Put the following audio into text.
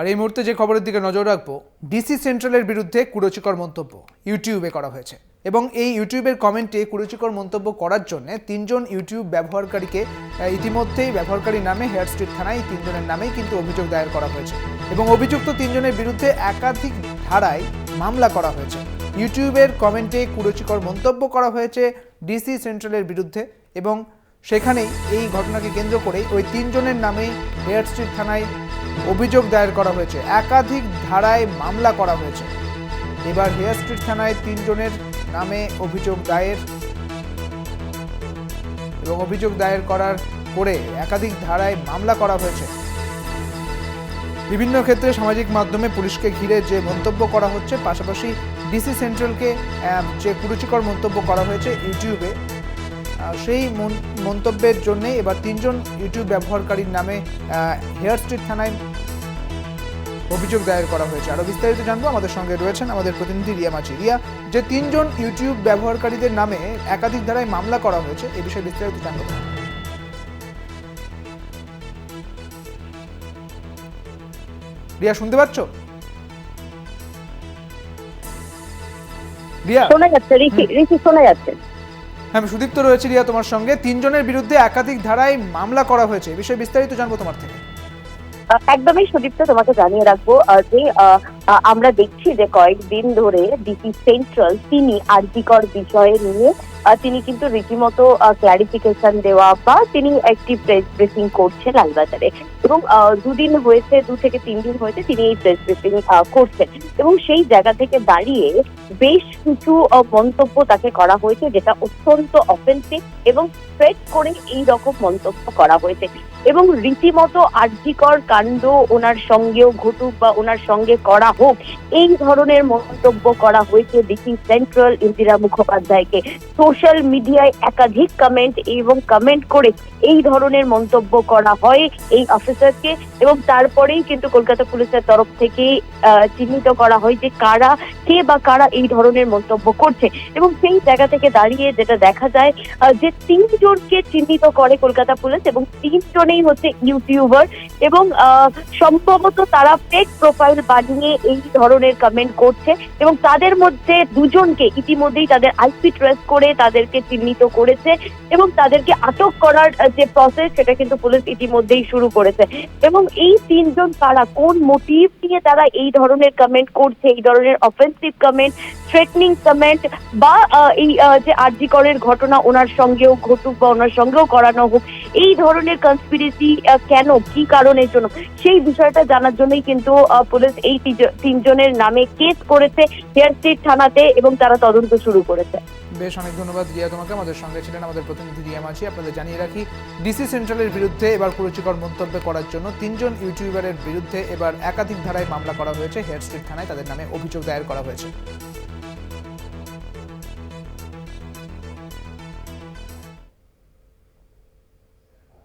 আর এই মুহূর্তে যে খবরের দিকে নজর রাখব ডিসি সেন্ট্রালের বিরুদ্ধে কুরুচিকর মন্তব্য ইউটিউবে করা হয়েছে। এবং এই ইউটিউবের কমেন্টে কুরুচিকর মন্তব্য করার জন্য তিনজন ইউটিউব ব্যবহারকারীকে ইতিমধ্যেই ব্যবহারকারী নামে হেয়ার স্ট্রিট থানায় তিনজনের নামেই কিন্তু অভিযোগ দায়ের করা হয়েছে। এবং অভিযুক্ত তিনজনের বিরুদ্ধে একাধিক ধারায় মামলা করা হয়েছে। ইউটিউবের কমেন্টে কুরুচিকর মন্তব্য করা হয়েছে ডিসি সেন্ট্রালের বিরুদ্ধে এবং সেখানেই এই ঘটনাকে কেন্দ্র করে ওই তিনজনের নামে হেয়ার স্ট্রিট থানায় অভিযোগ দায়ের করা হয়েছে। একাধিক ধারায় মামলা করা হয়েছে। এবার হেয়ার স্ট্রিট থানায় তিনজনের নামে অভিযোগ দায়ের এবং অভিযোগ দায়ের করার করে একাধিক ধারায় মামলা করা হয়েছে। বিভিন্ন ক্ষেত্রে সামাজিক মাধ্যমে পুলিশকে ঘিরে যে মন্তব্য করা হচ্ছে, পাশাপাশি ডিসি সেন্ট্রালকে যে কুরুচিকর মন্তব্য করা হয়েছে, ইউটিউবে সেই মন- মন্তব্যের জন্য এবার তিনজন ইউটিউব ব্যবহারকারীর নামে হেয়ার স্ট্রিট থানায় অভিযোগ দায়ের করা হয়েছে। আরও বিস্তারিত জানব, আমাদের সঙ্গে রয়েছেন আমাদের প্রতিনিধি রিয়া মাঝি। রিয়া, যে তিনজন ইউটিউব ব্যবহারকারীদের নামে একাধিক ধারায় মামলা করা হয়েছে, এ বিষয়ে বিস্তারিত জানব। রিয়া, শুনতে পাচ্ছ? রিয়া? শোনা যাচ্ছে, ঋষি ঋষি শোনা যাচ্ছে। আমি সুদীপ্ত রয়েছে রিয়া তোমার সঙ্গে। তিনজনের বিরুদ্ধে একাধিক ধারায় মামলা করা হয়েছে। এ বিষয়ে বিস্তারিত জানব তোমার থেকে। একদমই সুদীপ্ত তোমাকে জানিয়ে রাখব যে আমরা দেখছি যে কয়েকদিন ধরে ডিসি সেন্ট্রাল তিনি আর্জিকর বিষয়ে নিয়ে তিনি কিন্তু রীতিমতো ক্লারিফিকেশন দেওয়া বা তিনি একটি প্রেস ব্রিফিং করছেন লালবাজারে। এবং দুদিন হয়েছে, দু থেকে তিন দিন হয়েছে তিনি এই প্রেস ব্রিফিং করছেন। এবং সেই জায়গা থেকে দাঁড়িয়ে বেশ কিছু মন্তব্য তাকে করা হয়েছে যেটা অত্যন্ত অফেন্সিভ এবং থ্রেট করে এই রকম মন্তব্য করা হয়েছে। এবং রীতিমতো আর্যিকর কাণ্ড ওনার সঙ্গেও ঘটুক বা ওনার সঙ্গে করা হোক, এই ধরনের মন্তব্য করা হয়েছে ডিসি সেন্ট্রাল ইন্দিরা মুখোপাধ্যায়কে। সোশ্যাল মিডিয়ায় একাধিক কমেন্ট এবং কমেন্ট করে এই ধরনের মন্তব্য করা হয় এই অফিসারকে এবং তারপরেই কিন্তু কলকাতা পুলিশের তরফ থেকে চিহ্নিত করা হয় যে কারা কে বা কারা এই ধরনের মন্তব্য করছে। এবং সেই জায়গা থেকে দাঁড়িয়ে যেটা দেখা যায় যে তিনজনকে চিহ্নিত করে কলকাতা পুলিশ এবং তিনজনেই হচ্ছে ইউটিউবার এবং সম্ভবত তারা ফেক প্রোফাইল বানিয়ে এই ধরনের কমেন্ট করছে এবং তাদের মধ্যে দুজনকে ইতিমধ্যেই তাদের আইপি ট্রেস করে তাদেরকে চিহ্নিত করেছে এবং তাদেরকে আটক করার যে প্রসেস সেটা কিন্তু পুলিশ ইতিমধ্যেই শুরু করেছে। এবং এই তিনজন তারা কোন মোটিভ নিয়ে তারা এই ধরনের কমেন্ট করছে, এই ধরনের অফেন্সিভ কমেন্ট থ্রেটনিং কমেন্ট বা এই যে আরজিকরের ঘটনা ওনার সঙ্গেও ঘটুক বা ওনার সঙ্গেও করানো হোক, এই ধরনের কনস্পিরেসি কেন, কি কারণের জন্য, সেই বিষয়টা জানার জন্যই কিন্তু পুলিশ এই তিনজনের নামে কেস করেছে হেয়ার স্ট্রিট থানাতে এবং তারা তদন্ত শুরু করেছে। বেশ, অনেক ধন্যবাদ রিয়া তোমাকে। আমাদের সঙ্গে ছিলেন আমাদের প্রতিনিধি রিয়া মাঝি। আপনাদের জানিয়ে রাখি ডিসি সেন্ট্রালের বিরুদ্ধে এবার কুরুচিকর মন্তব্য করার জন্য তিনজন ইউটিউবারের বিরুদ্ধে এবার একাধিক ধারায় মামলা করা হয়েছে। হেয়ার স্ট্রিট থানায় তাদের নামে অভিযোগ দায়ের করা হয়েছে।